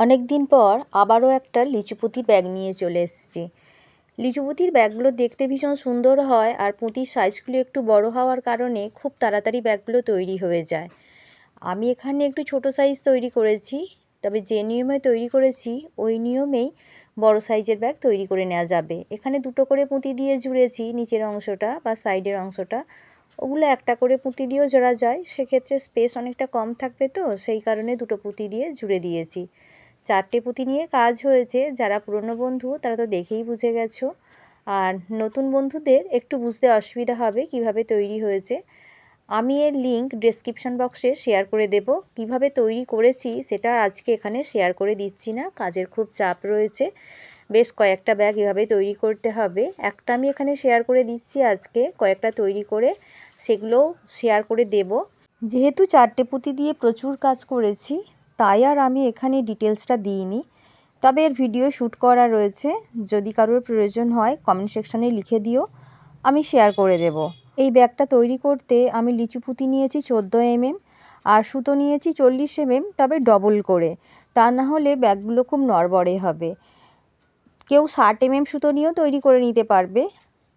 অনেক দিন পর আবারও একটা লিচুপুতির ব্যাগ নিয়ে চলে এসেছি। লিচুপুতির ব্যাগগুলো দেখতে ভীষণ সুন্দর হয় আর পুঁতির সাইজগুলো একটু বড় হওয়ার কারণে খুব তাড়াতাড়ি ব্যাগগুলো তৈরি হয়ে যায়। আমি এখানে একটু ছোট সাইজ তৈরি করেছি, তবে যে নিয়মে তৈরি করেছি, ওই নিয়মেই বড় সাইজের ব্যাগ তৈরি করে নেওয়া যাবে। এখানে দুটো করে পুঁতি দিয়ে জুড়েছি, নিচের অংশটা বা সাইডের অংশটা। ওগুলো একটা করে পুঁতি দিয়েও জোড়া যায়। সেক্ষেত্রে স্পেস অনেকটা কম থাকবে তো, সেই কারণে দুটো পুঁতি দিয়ে জুড়ে দিয়েছি। চারটে পুঁতি নিয়ে কাজ হয়েছে। যারা পুরনো বন্ধু, তারা তো দেখেই বুঝে গেছো। আর নতুন বন্ধুদের একটু বুঝতে অসুবিধা হবে কীভাবে তৈরি হয়েছে। আমি এর লিঙ্ক ডেসক্রিপশন বক্সে শেয়ার করে দেব। কীভাবে তৈরি করেছি সেটা আজকে এখানে শেয়ার করে দিচ্ছি না। কাজের খুব চাপ রয়েছে। বেশ কয়েকটা ব্যাগ এভাবে তৈরি করতে হবে। একটা আমি এখানে শেয়ার করে দিচ্ছি আজকে। কয়েকটা তৈরি করে সেগুলোও শেয়ার করে দেব। যেহেতু চারটে পুঁতি দিয়ে প্রচুর কাজ করেছি তাই আর আমি এখানে ডিটেলসটা দিইনি। তবে এর ভিডিও শ্যুট করা রয়েছে। যদি কারোর প্রয়োজন হয় কমেন্ট সেকশানে লিখে দিও। আমি শেয়ার করে দেব। এই ব্যাগটা তৈরি করতে আমি লিচু পুঁতি নিয়েছি চোদ্দ এমএম আর সুতো নিয়েছি চল্লিশ এমএম তবে ডবল করে। তা না হলে ব্যাগগুলো খুব নড়বড়ে হবে। কেউ ষাট এমএম সুতো নিয়েও তৈরি করে নিতে পারবে।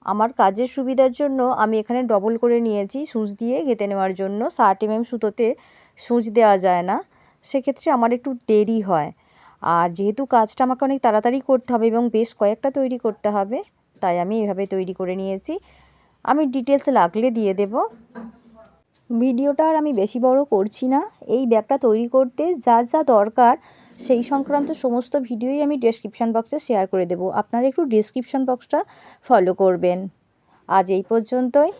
আমার কাজের সুবিধার জন্য আমি এখানে ডবল করে নিয়েছি। সুচ দিয়ে গেঁথে নেওয়ার জন্য ষাট এমএম সুতোতে সুচ দেওয়া যায় না। সেক্ষেত্রে আমার একটু দেরি হয়। আর যেহেতু কাজটা আমাকে অনেক তাড়াতাড়ি করতে হবে এবং বেশ কয়েকটা তৈরি করতে হবে, তাই আমি এভাবে তৈরি করে নিয়েছি। আমি ডিটেলস লাগলে দিয়ে দেব। ভিডিওটা আর আমি বেশি বড় করছি না। এই ব্যাগটা তৈরি করতে যা যা দরকার, সেই সংক্রান্ত সমস্ত ভিডিওই আমি ডেসক্রিপশান বক্সে শেয়ার করে দেবো। আপনারা একটু ডেসক্রিপশান বক্সটা ফলো করবেন। আজ এই পর্যন্তই।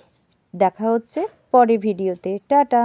দেখা হচ্ছে পরের ভিডিওতে। টাটা!